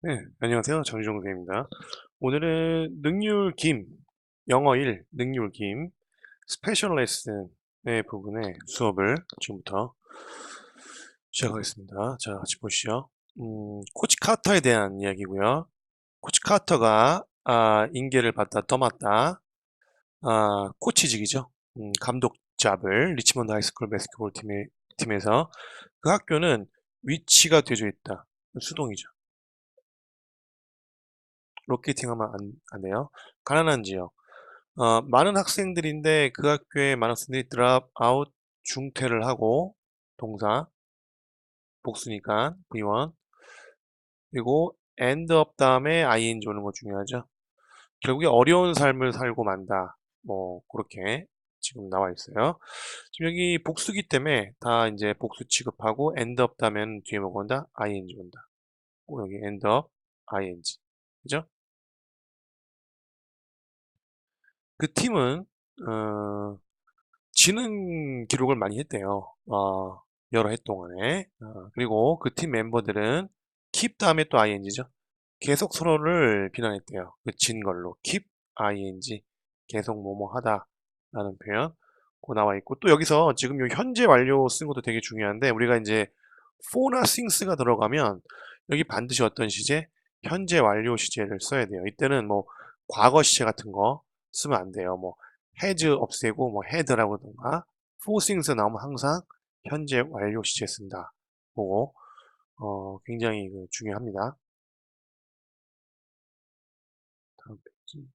네, 안녕하세요. 정유정 선생입니다. 오늘은 능률 김, 영어 1 능률 김 스페셜 레슨의 부분의 수업을 지금부터 시작하겠습니다. 자, 같이 보시죠. 음, 코치 카터에 대한 이야기고요. 코치 카터가 아, 인계를 받다 떠맡다 아, 코치직이죠. 음, 감독 잡을 리치먼드 하이스쿨 바스켓볼 팀에, 팀에서 그 학교는 위치가 되어 있다. 수동이죠. 로케팅 하면 안, 안 돼요. 가난한 지역. 어, 많은 학생들인데 그 학교에 많은 학생들이 드랍 아웃 중퇴를 하고 동사 복수니까 V1 그리고 end up 다음에 ing 오는 거 중요하죠. 결국에 어려운 삶을 살고 만다. 뭐 그렇게 지금 나와 있어요. 지금 여기 복수기 때문에 다 이제 복수 취급하고 end up 다음에 뒤에 뭐가 온다? ing 온다. 여기 end up ing. 그죠? 그 팀은 어, 지능 기록을 많이 했대요. 어, 여러 해 동안에. 어, 그리고 그 팀 멤버들은 keep 다음에 또 ing죠. 계속 서로를 비난했대요. 그 진 걸로 keep ing 계속 뭐뭐 하다 라는 표현 고 나와 있고 또 여기서 지금 요 현재 완료 쓴 것도 되게 중요한데 우리가 이제 for나 since가 들어가면 여기 반드시 어떤 시제? 현재 완료 시제를 써야 돼요. 이때는 뭐 과거 시제 같은 거 쓰면 안 돼요. 뭐 has 없애고 뭐 had라고 든가 for things 나오면 항상 현재 완료 시제 쓴다. 보고 어, 굉장히 그 중요합니다. 다음 페이지.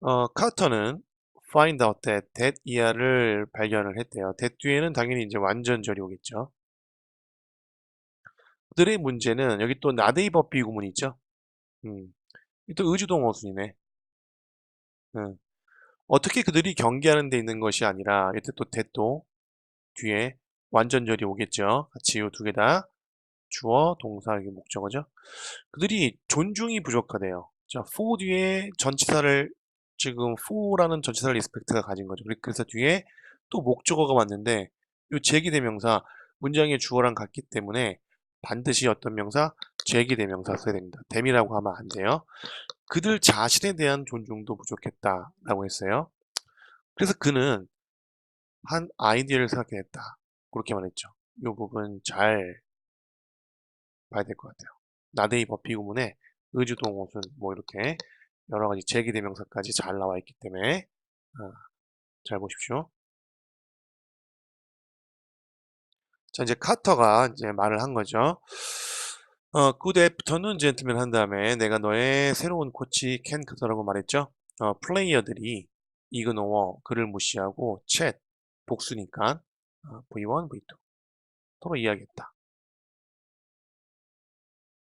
어, 카터는 find out that, that 이하를 발견을 했대요. that 뒤에는 당연히 이제 완전절이 오겠죠. 그들의 문제는 여기 또 나데이 법비 구문 있죠. 음, 또 의주동 어순이네. 음. 어떻게 그들이 경계하는 데 있는 것이 아니라 이때 또 대또 뒤에 완전절이 오겠죠. 같이 이 두 개 다 주어, 동사, 이게 목적어죠. 그들이 존중이 부족하대요. 자, for 뒤에 전치사를 지금 for라는 전치사를 리스펙트가 가진 거죠. 그래서 뒤에 또 목적어가 왔는데 이 제기대명사 문장의 주어랑 같기 때문에 반드시 어떤 명사? 제기대명사 써야 됩니다. 댐이라고 하면 안 돼요. 그들 자신에 대한 존중도 부족했다라고 했어요. 그래서 그는 한 아이디어를 생각해냈다. 그렇게 말했죠. 이 부분 잘 봐야 될 것 같아요. 나데이버 비구문에 의주동호순 뭐 이렇게 여러 가지 제기 대명사까지 잘 나와 있기 때문에 어, 잘 보십시오. 자 이제 카터가 이제 말을 한 거죠. 어, good afternoon gentleman 한 다음에 내가 너의 새로운 코치 켄 카터라고 말했죠. 어, 플레이어들이 이그노어 그를 무시하고 챗 복수니까 어, V1, V2 서로 이야기했다.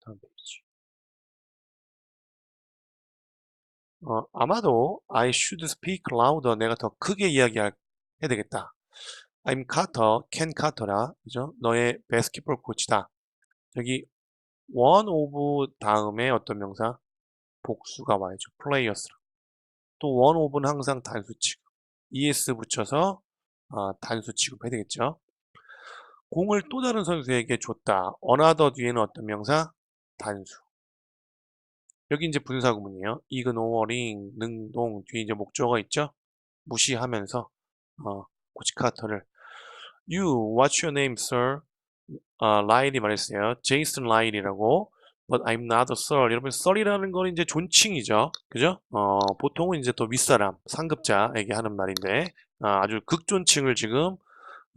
다음 페이지. 어, 아마도 I should speak louder 내가 더 크게 이야기해야 되겠다. I'm Carter, Ken Carter라 그죠? 너의 바스켓볼 코치다. 여기 one of 다음에 어떤 명사? 복수가 와야죠. 플레이어스라. 또 one of는 항상 단수 취급. es 붙여서 어, 단수 취급해야 되겠죠. 공을 또 다른 선수에게 줬다. another 뒤에는 어떤 명사? 단수. 여기 이제 분사 구문이에요. 이그노어링, 능동 뒤에 이제 목적어가 있죠. 무시하면서 어, 코치카터를 You, what's your name, sir? 아, 라일이 말했어요. 제이슨 라일이라고. But I'm not a sir. 여러분, sir이라는 건 이제 존칭이죠. 그죠? 어, 보통은 이제 또 윗사람, 상급자에게 하는 말인데, 아, 아주 극존칭을 지금,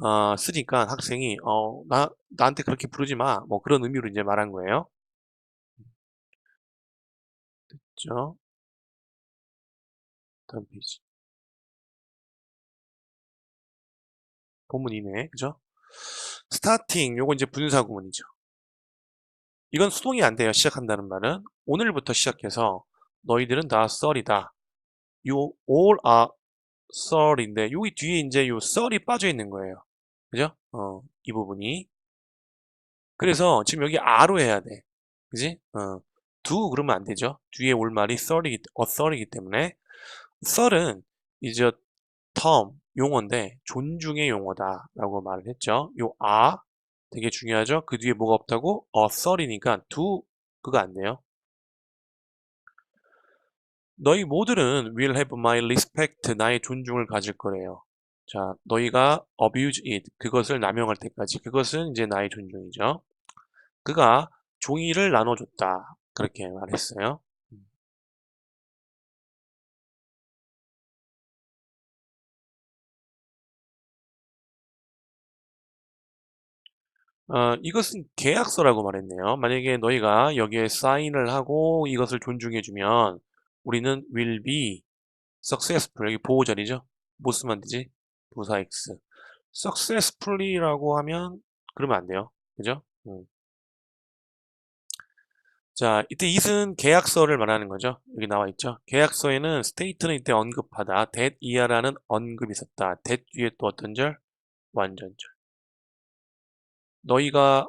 어, 쓰니까 학생이, 어, 나, 나한테 그렇게 부르지 마. 뭐 그런 의미로 이제 말한 거예요. 됐죠? 다음 페이지. 본문이네. 그죠? 스타팅, 요거 이제 분사 구문이죠. 이건 수동이 안 돼요. 시작한다는 말은. 오늘부터 시작해서 너희들은 다 썰이다. 요 all are 썰인데 여기 뒤에 이제 요 썰이 빠져 있는 거예요. 그죠? 어, 이 부분이. 그래서 지금 여기 아로 해야 돼. 그지? 어, 두 그러면 안 되죠. 뒤에 올 말이 썰이기, 어, 썰이기 때문에 썰은 이제 term, 용어인데 존중의 용어다라고 말을 했죠. 요 아 되게 중요하죠. 그 뒤에 뭐가 없다고? authority니까 do 그거 안 돼요. 너희 모두는 will have my respect 나의 존중을 가질 거래요. 자, 너희가 abuse it 그것을 남용할 때까지 그것은 이제 나의 존중이죠. 그가 종이를 나눠줬다 그렇게 말했어요. 어, 이것은 계약서라고 말했네요. 만약에 너희가 여기에 사인을 하고 이것을 존중해주면 우리는 will be successful. 여기 보호자리죠. 뭐 쓰면 되지? 부사 X. successfully라고 하면 그러면 안 돼요. 그죠? 음. 자, 이때 it은 계약서를 말하는 거죠. 여기 나와 있죠. 계약서에는 state는 이때 언급하다. that 이하라는 언급이 있었다. that 뒤에 또 어떤 절? 완전절. 너희가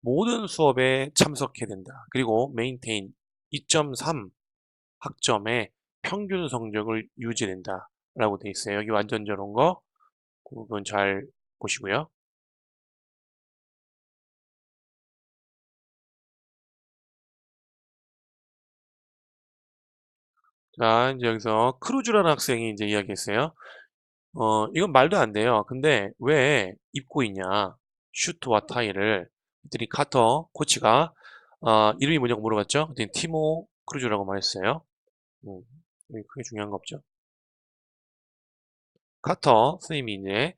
모든 수업에 참석해야 된다. 그리고 maintain 2.3 학점의 평균 성적을 유지된다. 라고 돼 있어요. 여기 완전절 온 거. 그 부분 잘 보시고요. 자, 이제 여기서 크루즈라는 학생이 이제 이야기했어요. 어, 이건 말도 안 돼요. 근데 왜 입고 있냐? 슈트와 타이를. 그랬더니 카터 코치가 어, 이름이 뭐냐고 물어봤죠. 그랬더니 티모 크루즈라고 말했어요. 음, 크게 중요한 거 없죠. 카터 선생님이 이제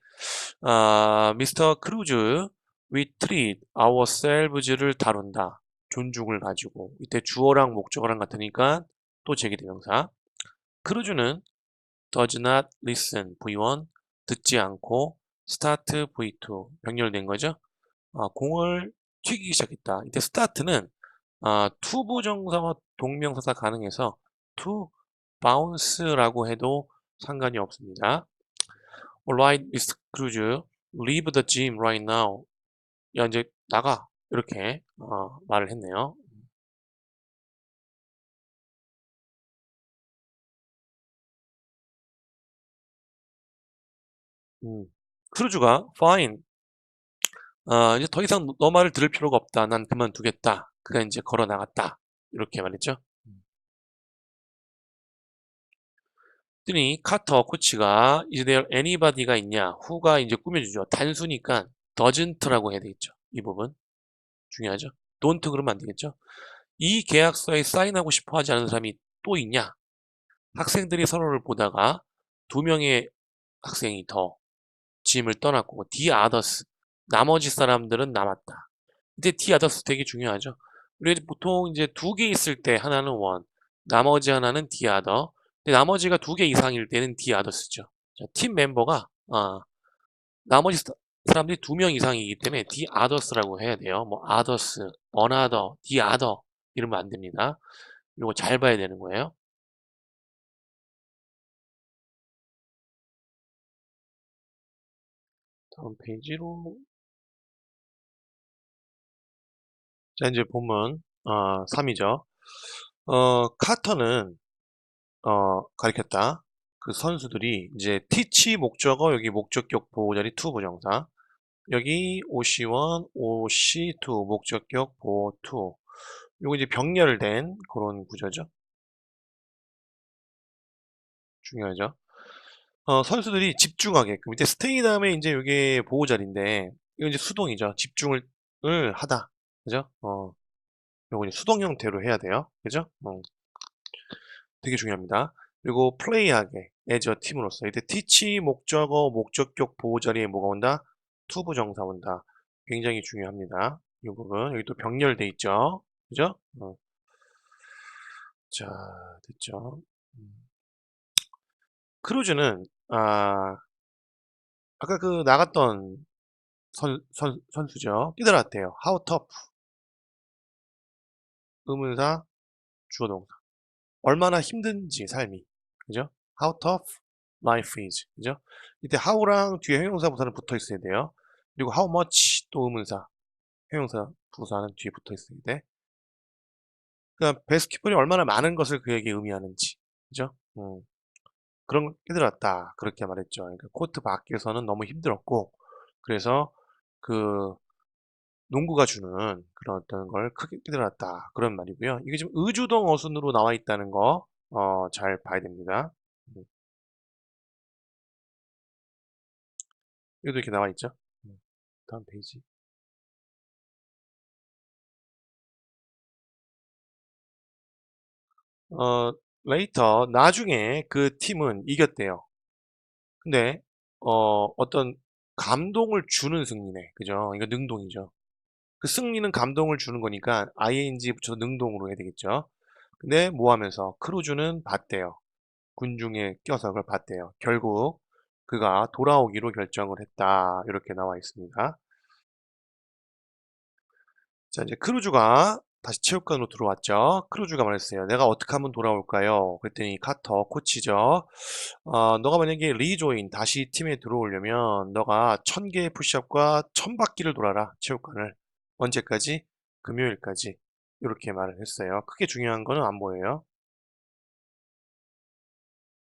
아, 미스터 크루즈 we treat ourselves를 다룬다. 존중을 가지고 이때 주어랑 목적어랑 같으니까 또 제기대명사 크루즈는 does not listen V1 듣지 않고 start V2 병렬된 거죠. 아, 공을 튀기기 시작했다. 이때 start는 아, 투부정사와 동명사사 가능해서 to bounce라고 해도 상관이 없습니다. Alright, Mr. Cruz, leave the gym right now. 야, 이제 나가. 이렇게 어, 말을 했네요. 음, 크루즈가 fine. 어, 이제 더 이상 너 말을 들을 필요가 없다. 난 그만두겠다. 그가 이제 걸어 나갔다. 이렇게 말했죠. 그랬더니 카터 코치가 is there anybody가 있냐? who가 이제 꾸며주죠. 단수니까 doesn't라고 해야 되겠죠. 이 부분 중요하죠. don't 그러면 안 되겠죠. 이 계약서에 사인하고 싶어 하지 않은 사람이 또 있냐? 학생들이 서로를 보다가 두 명의 학생이 더 짐을 떠났고 the others 나머지 사람들은 남았다. 이때 the others 되게 중요하죠. 우리 보통 이제 두 개 있을 때 하나는 one, 나머지 하나는 the other. 근데 나머지가 두 개 이상일 때는 the others죠. 자, 팀 멤버가 아, 나머지 사- 사람들이 두 명 이상이기 때문에 the others라고 해야 돼요. 뭐 others, the other 이러면 안 됩니다. 이거 잘 봐야 되는 거예요. 다음 페이지로 자 이제 본문 어, 3이죠. 어, 카터는 어, 가리켰다. 그 선수들이 이제 teach 목적어 여기 목적격 보호자리 to 부정사 여기 OC1, OC2 목적격 보호 to 요거 이제 병렬된 그런 구조죠. 중요하죠. 어, 선수들이 집중하게끔 밑에 stay 다음에 이제 이게 보호 자리인데 이거 이제 수동이죠. 집중을 을 하다. 그죠? 어, 요거 이제 수동 형태로 해야 돼요. 그죠? 어, 되게 중요합니다. 그리고 플레이하게 a 팀으로서 이때 teach 목적어 목적격 보호 자리에 뭐가 온다? to 부정사 온다. 굉장히 중요합니다. 이 부분 여기 또 병렬돼 있죠. 그죠? 어. 자 됐죠. 음. 크루즈는 아 아까 그 나갔던 선, 선, 선수죠. 깨달았대요. How tough. 의문사, 주어 동사. 얼마나 힘든지 삶이. 그죠? How tough life is. 그죠? 이때 how랑 뒤에 형용사 부사는 붙어 있어야 돼요. 그리고 how much 또 의문사. 형용사 부사는 뒤에 붙어 있어야 돼. 그러니까 베스킷볼이 얼마나 많은 것을 그에게 의미하는지. 그죠? 음. 그런 걸 깨달았다. 그렇게 말했죠. 그러니까 코트 밖에서는 너무 힘들었고 그래서 그 농구가 주는 그런 어떤 걸 크게 깨달았다. 그런 말이고요. 이게 지금 의주동 어순으로 나와 있다는 거, 어, 잘 봐야 됩니다. 음. 여기도 이렇게 나와 있죠. 음. 다음 페이지. 어, 레이터, 나중에 그 팀은 이겼대요. 근데, 어, 어떤 감동을 주는 승리네. 그죠? 이거 능동이죠. 그 승리는 감동을 주는 거니까 ing 붙여서 능동으로 해야 되겠죠. 근데 뭐 하면서 크루즈는 봤대요. 군중에 껴서 그걸 봤대요. 결국 그가 돌아오기로 결정을 했다. 이렇게 나와 있습니다. 자, 이제 크루즈가 다시 체육관으로 들어왔죠. 크루즈가 말했어요. 내가 어떻게 하면 돌아올까요? 그랬더니 카터, 코치죠. 어, 너가 만약에 리조인, 다시 팀에 들어오려면 너가 천 개의 푸시업과 천 바퀴를 돌아라. 체육관을. 언제까지? 금요일까지. 이렇게 말을 했어요. 크게 중요한 거는 안 보여요.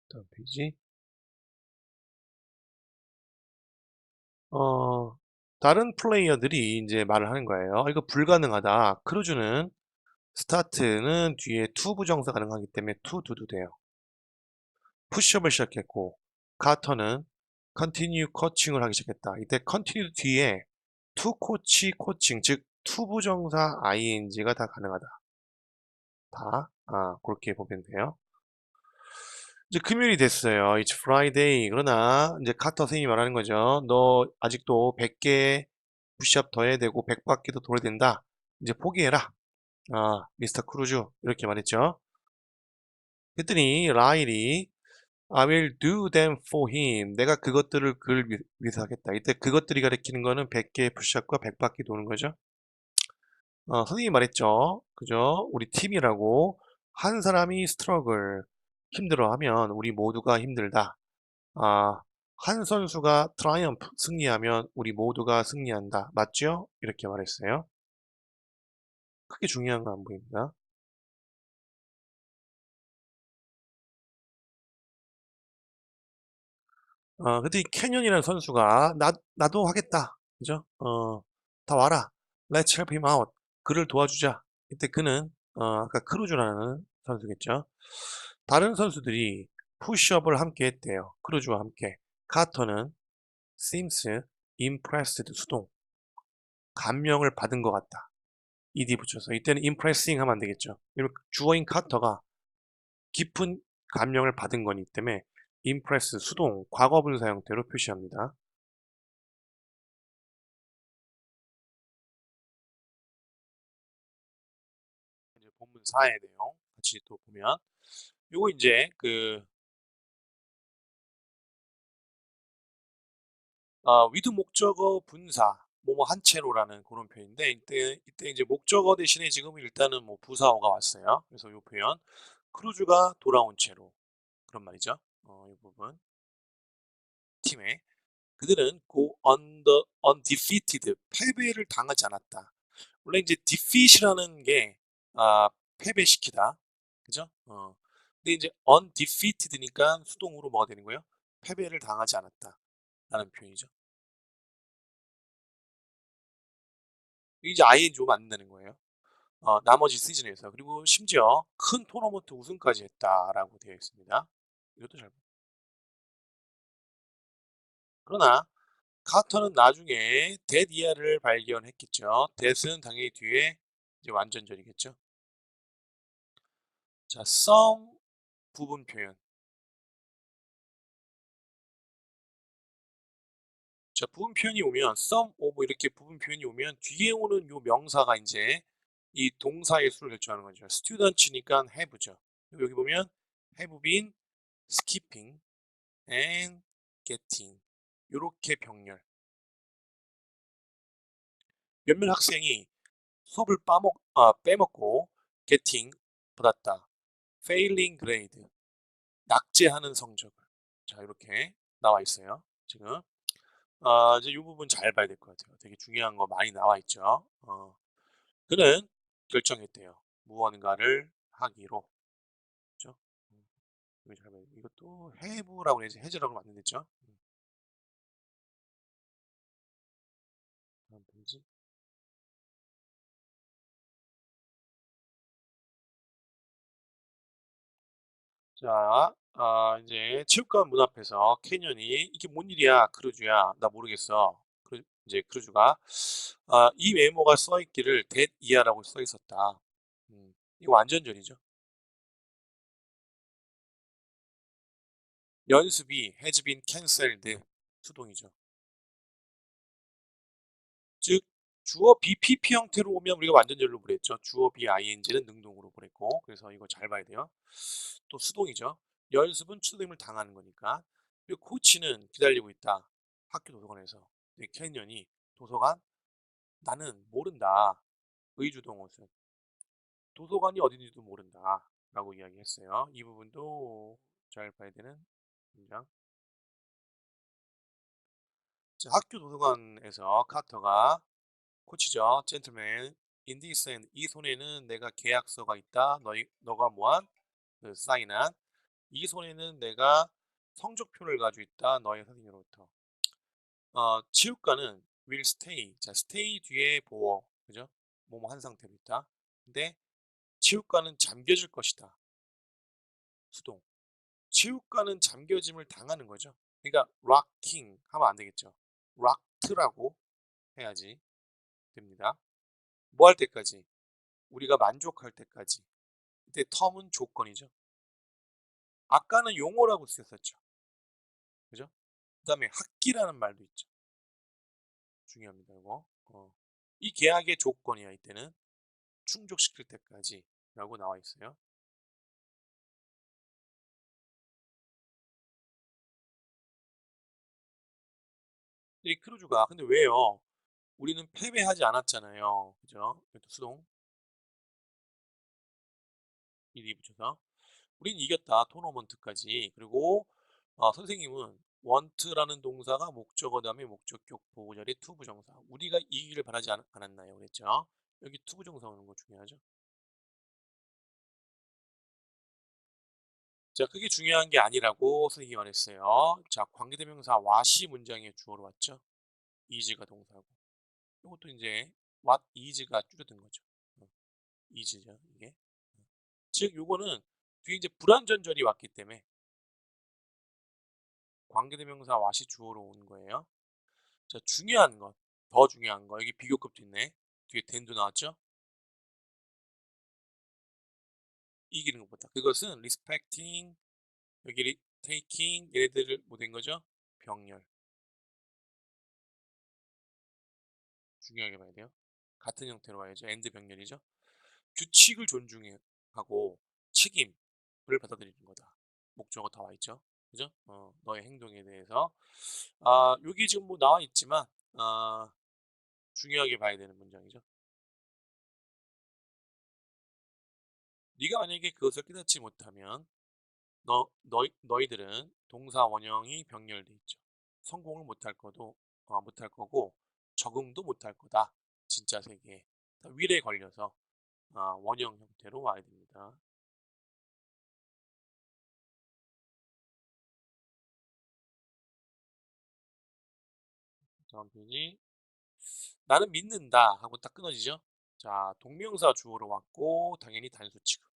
다음 페이지. 어, 다른 플레이어들이 이제 말을 하는 거예요. 이거 불가능하다. 크루즈는 스타트는 뒤에 투 부정사 가능하기 때문에 투 두도 돼요. 푸시업을 시작했고 카터는 컨티뉴 코칭을 하기 시작했다. 이때 컨티뉴 뒤에 투 코치 코칭 즉 투 부정사 ing가 다 가능하다. 다 아, 그렇게 보면 돼요. 이제 금요일이 됐어요. It's Friday. 그러나 이제 카터 선생님이 말하는 거죠. 너 아직도 100개 푸시업 더 해야 되고 100바퀴도 돌아야 된다. 이제 포기해라. 아, 미스터 크루즈 이렇게 말했죠. 그랬더니 라일이 I will do them for him. 내가 그것들을 그를 위해서 하겠다. 이때 그것들이 가리키는 거는 100개의 푸시업과 100바퀴 도는 거죠. 어, 선생님이 말했죠. 그죠? 우리 팀이라고 한 사람이 스트러글 힘들어하면 우리 모두가 힘들다. 아, 한 선수가 트라이엄프 승리하면 우리 모두가 승리한다. 맞죠? 이렇게 말했어요. 크게 중요한 거 안 보입니다. 어, 근데 이 캐년이라는 선수가 나, 나도 하겠다. 그죠? 어, 다 와라. Let's help him out. 그를 도와주자. 이때 그는 어, 아까 크루즈라는 선수겠죠. 다른 선수들이 푸시업을 함께 했대요. 크루즈와 함께. 카터는 seems impressed 수동. 감명을 받은 것 같다. ed 붙여서 이때는 impressing 하면 안 되겠죠. 주어인 카터가 깊은 감명을 받은 거기 때문에 impress 수동 과거 분사 형태로 표시합니다. 이제 본문 4의 내용 같이 또 보면 요거 이제 그 어, 위드 목적어 분사 뭐뭐 한 채로라는 그런 표현인데 이때 이때 이제 목적어 대신에 지금 일단은 뭐 부사어가 왔어요. 그래서 이 표현 크루즈가 돌아온 채로 그런 말이죠. 어, 이 부분 팀에 그들은 on the undefeated 패배를 당하지 않았다. 원래 이제 defeat이라는 게 아, 패배시키다, 그죠? 어. 근데 이제 undefeated니까 수동으로 뭐가 되는 거예요? 패배를 당하지 않았다라는 표현이죠. 이제 ing 오면 안 되는 거예요. 어, 나머지 시즌에서 그리고 심지어 큰 토너먼트 우승까지 했다라고 되어 있습니다. 이것도 잘. 그러나 카터는 나중에 데디아를 발견했겠죠. 데스는 당연히 뒤에 이제 완전절이겠죠. 자, some 부분 표현. 자, 부분 표현이 오면 some of 이렇게 부분 표현이 오면 뒤에 오는 요 명사가 이제 이 동사의 수를 결정하는 거죠. students니까 have죠. 여기 보면 have been skipping and getting 이렇게 병렬. 몇몇 학생이 수업을 빠먹, 아, 빼먹고 getting 받았다. Failing grade 낙제하는 성적을 자 이렇게 나와 있어요. 지금 어, 이제 이 부분 잘 봐야 될 것 같아요. 되게 중요한 거 많이 나와 있죠. 어, 그는 결정했대요. 무언가를 하기로. 돼. 이것도 have라고 하면 안 되겠죠? 자, 아, 이제 체육관 문 앞에서 캐년이 이게 뭔 일이야, 크루즈야? 나 모르겠어. 크루, 이제 크루즈가 아, 이 메모가 써 있기를 that 이하라고 써 있었다. 음, 이거 완전절이죠. 연습이 has been cancelled 수동이죠. 즉 주어 BPP 형태로 오면 우리가 완전절로 보냈죠. 주어 B ing는 능동으로 보냈고 그래서 이거 잘 봐야 돼요. 또 수동이죠. 연습은 추동임을 당하는 거니까. 그리고 코치는 기다리고 있다. 학교 도서관에서. 캐년이 도서관? 나는 모른다. 의주동 옷은. 도서관이 어딘지도 모른다. 라고 이야기했어요. 이 부분도 잘 봐야 되는 문장. 자, 학교 도서관에서 카터가 코치죠. 젠틀맨. 인디스 이 손에는 내가 계약서가 있다. 너희, 너가 뭐한? 그 사인한. 이 손에는 내가 성적표를 가지고 있다. 너의 선생님으로부터. 어, 치유과는 will stay. 자, stay 뒤에 보어. 그죠? 뭐뭐 한 상태로 있다. 근데 치유과는 잠겨질 것이다. 수동. 치유과는 잠겨짐을 당하는 거죠. 그러니까 rocking 하면 안 되겠죠. rocked라고 해야지 됩니다. 뭐 할 때까지? 우리가 만족할 때까지. 이때 텀은 조건이죠. 아까는 용어라고 쓰였었죠. 그죠? 그 다음에 학기라는 말도 있죠. 중요합니다. 이거. 어. 이 계약의 조건이야. 이때는 충족시킬 때까지 라고 나와 있어요. 이 크루즈가 근데 왜요? 우리는 패배하지 않았잖아요. 그죠? 수동. 이리 붙여서 우린 이겼다. 토너먼트까지. 그리고 어, 선생님은 want라는 동사가 목적어 다음에 목적격 보호 자리 투부정사. 우리가 이기를 바라지 않, 않았나요? 그랬죠? 여기 투부정사 오는 거 중요하죠. 자, 그게 중요한 게 아니라고 선생님이 말했어요. 자, 관계대명사 what이 문장의 주어로 왔죠. is가 동사고. 이것도 이제 what is가 줄여든 거죠. 어, is죠, 이게. 즉, 요거는 뒤에 이제 불완전절이 왔기 때문에 관계대명사 what이 주어로 온 거예요. 자, 중요한 것, 더 중요한 거, 여기 비교급도 있네. 뒤에 then도 나왔죠? 이기는 것보다. 그것은 respecting, 여기 taking, 얘네들을 뭐 된 거죠? 병렬. 중요하게 봐야 돼요. 같은 형태로 와야죠. and 병렬이죠. 규칙을 존중하고 책임을 받아들이는 거다. 목적어 다 와 있죠. 그죠? 어, 너의 행동에 대해서. 아, 여기 지금 뭐 나와 있지만, 아, 중요하게 봐야 되는 문장이죠. 네가 만약에 그것을 깨닫지 못하면 너, 너, 너희들은 동사 원형이 병렬돼 있죠. 성공을 못할 거도 어, 못할 거고 적응도 못할 거다. 진짜 세계에 윌에 걸려서 어, 원형 형태로 와야 됩니다. 다음 페이지 나는 믿는다 하고 딱 끊어지죠. 자 동명사 주어로 왔고 당연히 단수 취급.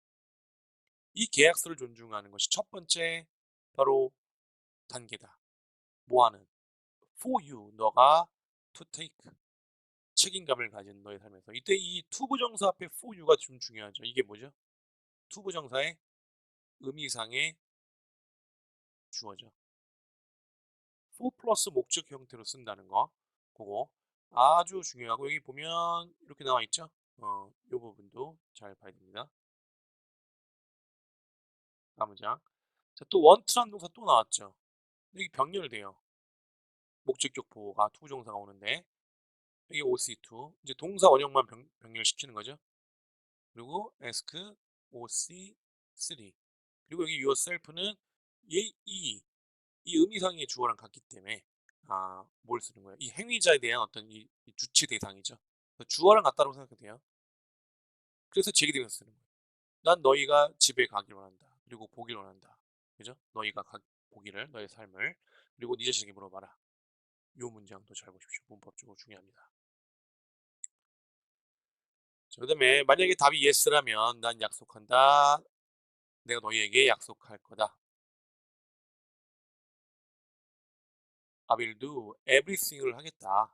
이 계약서를 존중하는 것이 첫 번째 바로 단계다. 뭐하는? For you, 너가 to take 책임감을 가진 너의 삶에서 이때 이 투부정사 앞에 for you가 좀 중요하죠. 이게 뭐죠? 투부정사의 의미상의 주어죠. for 플러스 목적 형태로 쓴다는 거 그거 아주 중요하고 여기 보면 이렇게 나와 있죠. 어, 이 부분도 잘 봐야 됩니다. 다음 장. 자, 또 원트란 동사 또 나왔죠. 여기 병렬돼요. 목적격 보호가 투부정사가 오는데 여기 OC2 이제 동사 원형만 병, 병렬시키는 거죠. 그리고 ask, OC3 그리고 여기 yourself는 이, 이, 이 의미상의 주어랑 같기 때문에 아, 뭘 쓰는 거예요? 이 행위자에 대한 어떤 이, 이 주체 대상이죠. 주어랑 같다고 생각해도 돼요. 그래서 제기되면서 쓰는 거예요. 난 너희가 집에 가길 원한다. 그리고 보길 원한다. 그죠? 너희가 각 보기를 너의 삶을 그리고 네 자신에게 물어봐라. 요 문장도 잘 보십시오. 문법적으로 중요합니다. 자, 그 다음에 만약에 답이 yes라면 난 약속한다. 내가 너희에게 약속할 거다. I will do everything을 하겠다.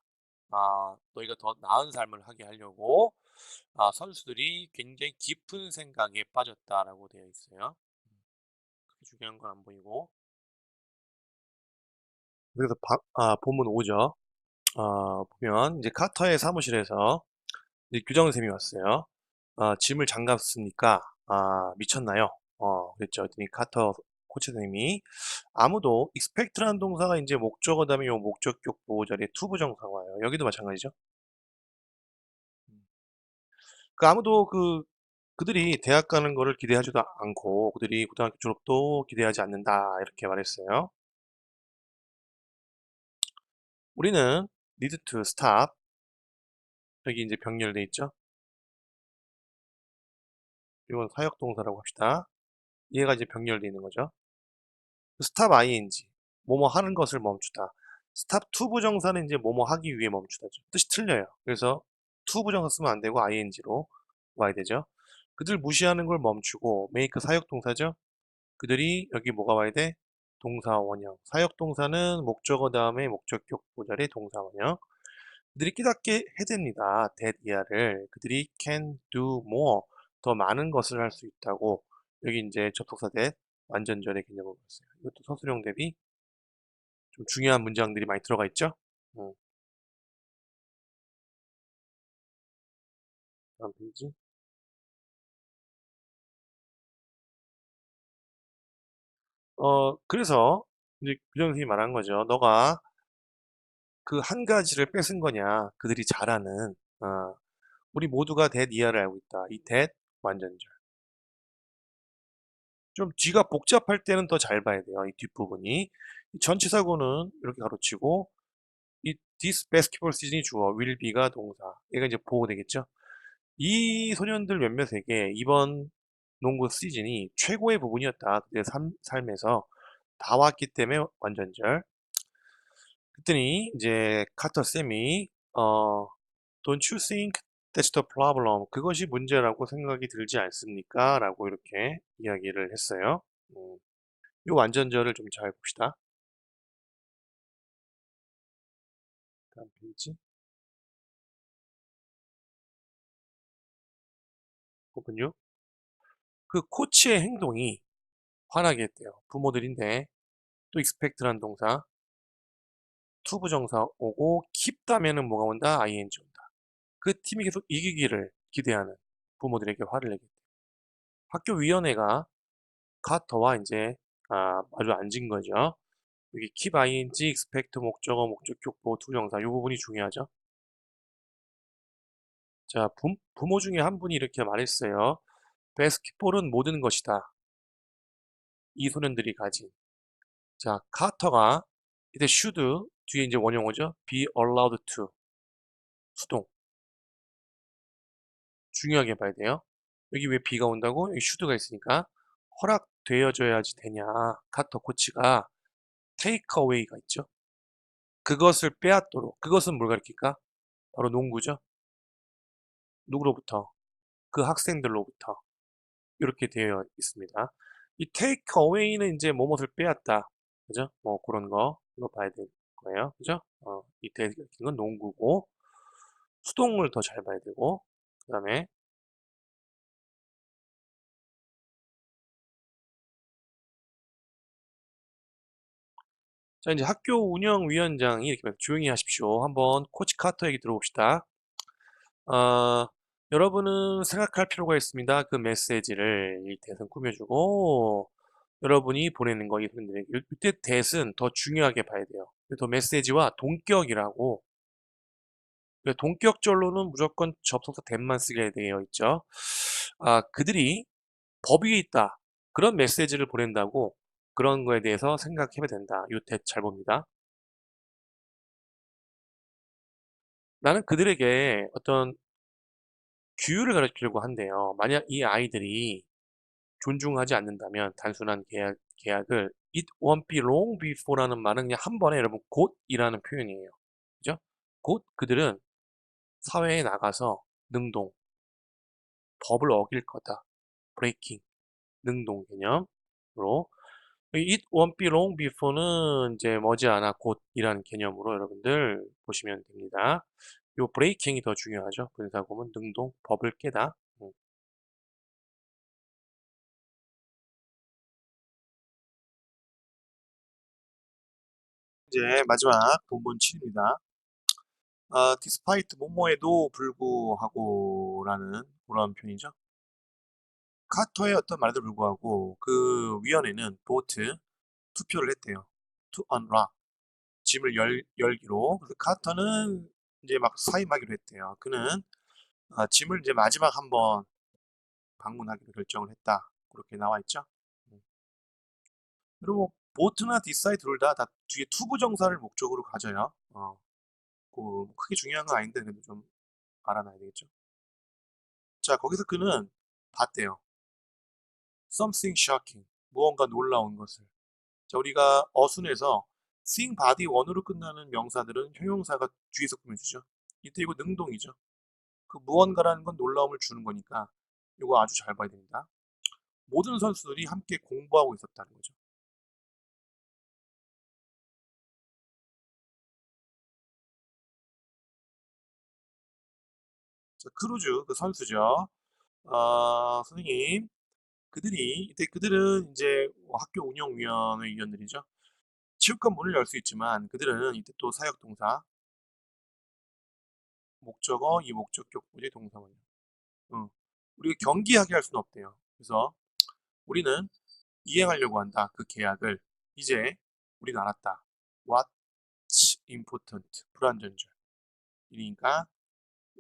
아, 너희가 더 나은 삶을 하게 하려고 아, 선수들이 굉장히 깊은 생각에 빠졌다라고 되어 있어요. 그렇게 중요한 건 안 보이고. 그래서 바, 아, 본문 5죠. 어, 보면 이제 카터의 사무실에서 이제 규정 쌤이 왔어요. 아, 짐을 장갑습니까? 아, 미쳤나요? 어, 그랬죠. 그랬더니 카터 코치 선생님이 아무도 expect라는 동사가 이제 목적어 다음에 요 목적격 보호 자리에 to 부정사가 와요. 여기도 마찬가지죠. 그 아무도 그 그들이 대학 가는 거를 기대하지도 않고 그들이 고등학교 졸업도 기대하지 않는다 이렇게 말했어요. 우리는 need to stop 여기 이제 병렬돼 있죠. 이건 사역동사라고 합시다. 얘가 이제 병렬돼 있는 거죠. stop ing 뭐뭐 하는 것을 멈추다. stop to 부정사는 이제 뭐뭐 하기 위해 멈추다죠. 뜻이 틀려요. 그래서 to 부정사 쓰면 안 되고 ing로 와야 되죠. 그들 무시하는 걸 멈추고 make 사역동사죠. 그들이 여기 뭐가 와야 돼? 동사 원형. 사역 동사는 목적어 다음에 목적격 보자리 동사 원형. 그들이 깨닫게 해야 됩니다. that 이하를. 그들이 can do more. 더 많은 것을 할 수 있다고. 여기 이제 접속사 that 완전절의 개념을 봤어요. 이것도 서술형 대비 좀 중요한 문장들이 많이 들어가 있죠. 음. 다음 페이지. 어, 그래서 이제 규정 선생님이 말한 거죠. 너가 그 한 가지를 뺏은 거냐. 그들이 잘하는. 어, 우리 모두가 이하를 알고 있다. 이 that 완전절. 좀 뒤가 복잡할 때는 더 잘 봐야 돼요. 이 뒷부분이. 이 전체 사고는 이렇게 가로치고 이 this basketball season이 주어, will be가 동사. 얘가 이제 보호 되겠죠. 이 소년들 몇몇에게 이번 농구 시즌이 최고의 부분이었다. 그때 삶, 삶에서 다 왔기 때문에 완전절. 그랬더니 이제 카터 쌤이 어 Don't you think that's the problem? 그것이 문제라고 생각이 들지 않습니까? 라고 이렇게 이야기를 했어요. 음, 이 완전절을 좀 잘 봅시다. 다음 페이지. 보군요. 그 코치의 행동이 화나게 했대요. 부모들인데 또 expect라는 동사 to 부정사 오고 keep 다면은 뭐가 온다? ing 온다. 그 팀이 계속 이기기를 기대하는 부모들에게 화를 내겠대요. 학교 위원회가 카터와 이제 아, 마주 앉은 거죠. 여기 keep ing, expect 목적어, 목적격 보호 투정사 이 부분이 중요하죠. 자, 부, 부모 중에 한 분이 이렇게 말했어요. 베스킷볼은 모든 것이다. 이 소년들이 가진. 자, 카터가 이때 should 뒤에 이제 원형어죠. be allowed to. 수동. 중요하게 봐야 돼요. 여기 왜 be가 온다고? 여기 should가 있으니까 허락되어져야지 되냐. 카터 코치가 take away가 있죠. 그것을 빼앗도록. 그것은 뭘 가리킬까? 바로 농구죠. 누구로부터? 그 학생들로부터. 이렇게 되어 있습니다. 이 take away는 이제 뭐뭇을 빼앗다. 그죠? 뭐 그런 거로 봐야 될 거예요. 그죠? 어, 이 take 건 농구고 수동을 더 잘 봐야 되고 그 다음에 자 이제 학교 운영위원장이 이렇게 조용히 하십시오. 한번 코치 카터 얘기 들어봅시다. 어, 여러분은 생각할 필요가 있습니다. 그 메시지를 이 대선 꾸며주고 여러분이 보내는 거 이분들에게 이때 대은 더 중요하게 봐야 돼요. 더 메시지와 동격이라고 동격절로는 무조건 접속사 대만 쓰게 되어 있죠. 아, 그들이 법 위에 있다. 그런 메시지를 보낸다고 그런 거에 대해서 생각해야 된다. 요대잘 봅니다. 나는 그들에게 어떤 규율을 가르치려고 한대요. 만약 이 아이들이 존중하지 않는다면 단순한 계약, 계약을 it won't be long before라는 말은 그냥 한 번에 여러분 곧이라는 표현이에요. 그죠? 곧 그들은 사회에 나가서 능동, 법을 어길 거다. breaking, 능동 개념으로 it won't be long before는 이제 머지않아 곧이라는 개념으로 여러분들 보시면 됩니다. 요 breaking이 더 중요하죠. 분사구문 능동, 법을 깨다. 음. 이제 마지막 본문 7입니다. 아, despite 뭐뭐에도 불구하고라는 그런 표현이죠. 카터의 어떤 말에도 불구하고 그 위원회는 보트 투표를 했대요. to unlock 짐을 열, 열기로. 그래서 카터는 이제 막 사임하기로 했대요. 그는 아, 짐을 이제 마지막 한 번 방문하기로 결정을 했다. 그렇게 나와 있죠. 음. 그리고 보트나 디사이 둘 다 다 뒤에 투부 정사를 목적으로 가져요. 어. 그 크게 중요한 건 아닌데 그래도 좀 알아놔야 되겠죠. 자 거기서 그는 봤대요. something shocking 무언가 놀라운 것을. 자 우리가 어순에서 seeing body 원으로 끝나는 명사들은 형용사가 뒤에서 꾸며주죠. 이때 이거 능동이죠. 그 무언가라는 건 놀라움을 주는 거니까 이거 아주 잘 봐야 됩니다. 모든 선수들이 함께 공부하고 있었다는 거죠. 자, 크루즈 그 선수죠. 어, 선생님 그들이 이때 그들은 이제 학교 운영위원회 위원들이죠. 체육관 문을 열 수 있지만 그들은 이때 또 사역 동사 목적어 이 목적격 부지 동사원이요. 응. 우리가 경기하게 할 수는 없대요. 그래서 우리는 이행하려고 한다. 그 계약을 이제 우리는 알았다. What's important? 불완전절. 이니까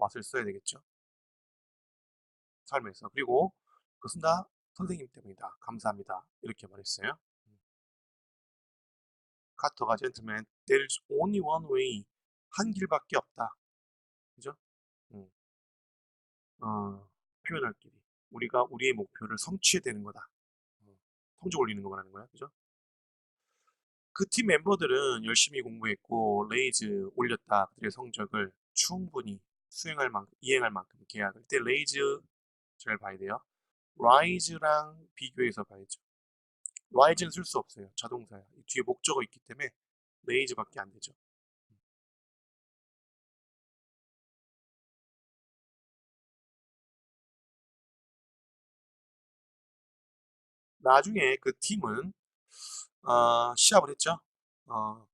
what을 써야 되겠죠. 삶에서. 그리고 그것은 다 선생님 때문이다. 감사합니다. 이렇게 말했어요. 카터가 젠틀맨 There's only one way. 한 길밖에 없다. 그죠? 음. 어, 표현할 길이. 우리가 우리의 목표를 성취해야 되는 거다. 어, 성적 올리는 거 말하는 거야. 그죠? 그 팀 멤버들은 열심히 공부했고 레이즈 올렸다. 그들의 성적을 충분히 수행할 만큼, 이행할 만큼 계약을. 이때 레이즈 잘 봐야 돼요. rise랑 비교해서 봐야죠. Rise는 쓸 수 없어요. 자동사야. 뒤에 목적어 있기 때문에 raise밖에 안 되죠. 나중에 그 팀은 어, 시합을 했죠. 어,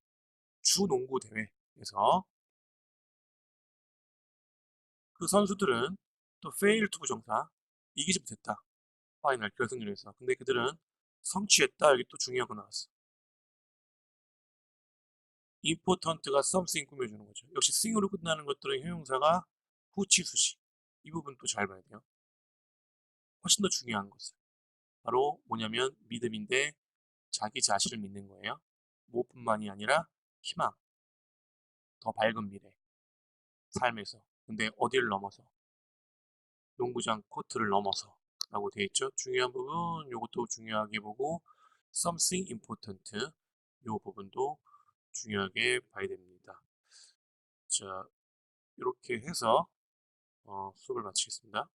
주 농구 대회에서 그 선수들은 또 fail to 정사 이기지 못했다. 파이널 결승전에서. 근데 그들은 성취했다. 여기 또 중요한 거 나왔어. important가 something 꾸며주는 거죠. 역시 thing으로 끝나는 것들은 형용사가 후치 수시. 이 부분 또잘 봐야 돼요. 훨씬 더 중요한 것은 바로 뭐냐면 믿음인데 자기 자신을 믿는 거예요. 무엇뿐만이 아니라 희망, 더 밝은 미래, 삶에서. 근데 어디를 넘어서? 농구장 코트를 넘어서 라고 되어 있죠. 중요한 부분 이것도 중요하게 보고 something important 이 부분도 중요하게 봐야 됩니다. 자 이렇게 해서 어, 수업을 마치겠습니다.